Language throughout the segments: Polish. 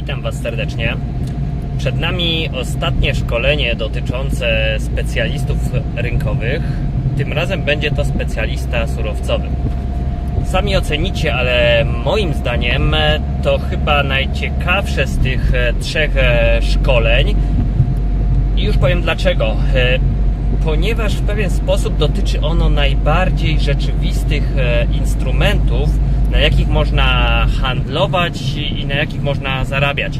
Witam Was serdecznie. Przed nami ostatnie szkolenie dotyczące specjalistów rynkowych. Tym razem będzie to specjalista surowcowy. Sami ocenicie, ale moim zdaniem to chyba najciekawsze z tych e, trzech e, szkoleń. I już powiem dlaczego. E, Ponieważ w pewien sposób dotyczy ono najbardziej rzeczywistych instrumentów, na jakich można handlować i na jakich można zarabiać.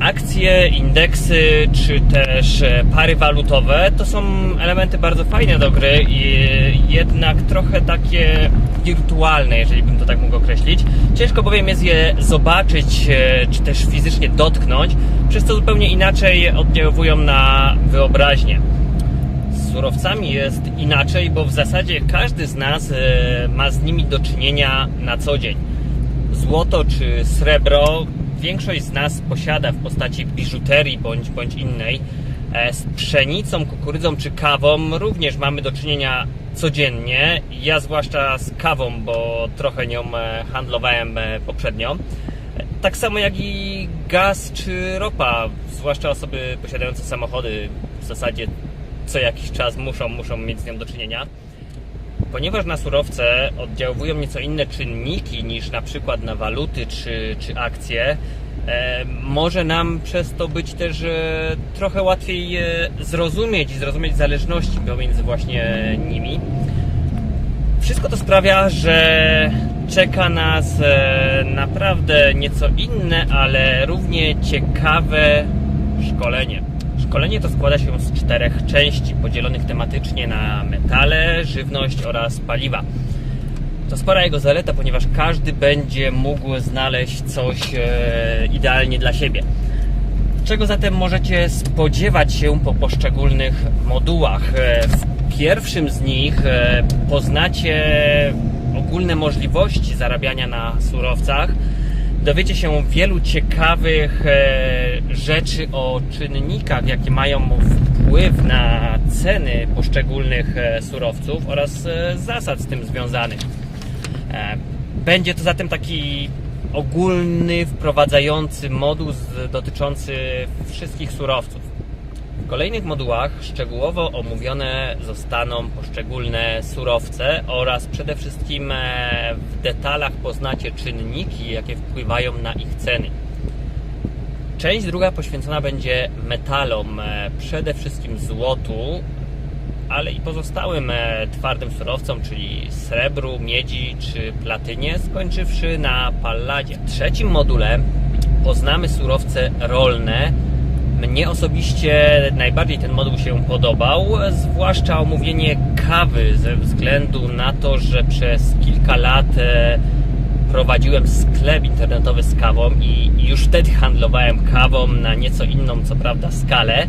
Akcje, indeksy czy też e, pary walutowe to są elementy bardzo fajne do gry i jednak trochę takie wirtualne, jeżeli bym to tak mógł określić. Ciężko bowiem jest je zobaczyć e, czy też fizycznie dotknąć, przez co zupełnie inaczej oddziałują na wyobraźnię. Surowcami jest inaczej, bo w zasadzie każdy z nas e, ma z nimi do czynienia na co dzień. Złoto czy srebro większość z nas posiada w postaci biżuterii bądź, bądź innej. E, Z pszenicą, kukurydzą czy kawą również mamy do czynienia codziennie. Ja zwłaszcza z kawą, bo trochę nią e, handlowałem poprzednio. Tak samo jak i gaz czy ropa, zwłaszcza osoby posiadające samochody w zasadzie co jakiś czas muszą, muszą mieć z nią do czynienia. Ponieważ na surowce oddziałują nieco inne czynniki niż na przykład na waluty czy, czy akcje, e, może nam przez to być też e, trochę łatwiej e, zrozumieć i zrozumieć zależności pomiędzy właśnie nimi. Wszystko to sprawia, że czeka nas e, naprawdę nieco inne, ale równie ciekawe szkolenie. Szkolenie to składa się z czterech części podzielonych tematycznie na metale, żywność oraz paliwa. To spora jego zaleta, ponieważ każdy będzie mógł znaleźć coś e, idealnie dla siebie. Czego zatem możecie spodziewać się po poszczególnych modułach? E, W pierwszym z nich e, poznacie ogólne możliwości zarabiania na surowcach. Dowiecie się wielu ciekawych e, rzeczy o czynnikach, jakie mają wpływ na ceny poszczególnych e, surowców oraz e, zasad z tym związanych. Będzie to zatem taki ogólny, wprowadzający moduł dotyczący wszystkich surowców. Kolejnych modułach szczegółowo omówione zostaną poszczególne surowce oraz przede wszystkim e, w detalach poznacie czynniki, jakie wpływają na ich ceny. Część druga poświęcona będzie metalom, e, przede wszystkim złotu, ale i pozostałym e, twardym surowcom, czyli srebru, miedzi czy platynie, skończywszy na palladzie. W trzecim module poznamy surowce rolne. Mnie osobiście najbardziej ten moduł się podobał, zwłaszcza omówienie kawy, ze względu na to, że przez kilka lat e, prowadziłem sklep internetowy z kawą i już wtedy handlowałem kawą na nieco inną, co prawda, skalę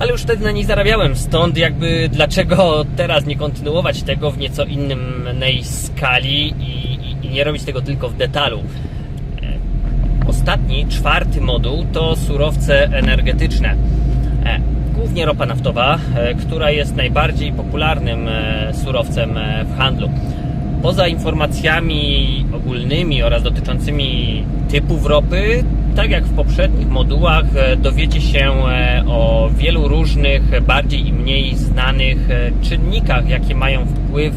ale już wtedy na niej zarabiałem, stąd jakby dlaczego teraz nie kontynuować tego w nieco innej skali i, i, i nie robić tego tylko w detalu. Ostatni, czwarty moduł to surowce energetyczne. E, Głównie ropa naftowa, e, która jest najbardziej popularnym e, surowcem w handlu. Poza informacjami ogólnymi oraz dotyczącymi typów ropy, tak jak w poprzednich modułach, dowiecie się o wielu różnych, bardziej i mniej znanych czynnikach, jakie mają wpływ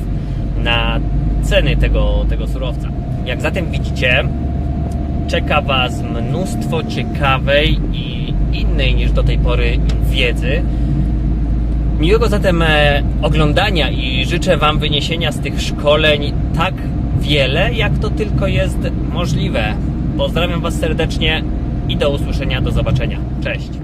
na ceny tego, tego surowca. Jak zatem widzicie, czeka Was mnóstwo ciekawej i innej niż do tej pory wiedzy. Miłego zatem e, oglądania i życzę Wam wyniesienia z tych szkoleń tak wiele, jak to tylko jest możliwe. Pozdrawiam Was serdecznie i do usłyszenia, do zobaczenia. Cześć.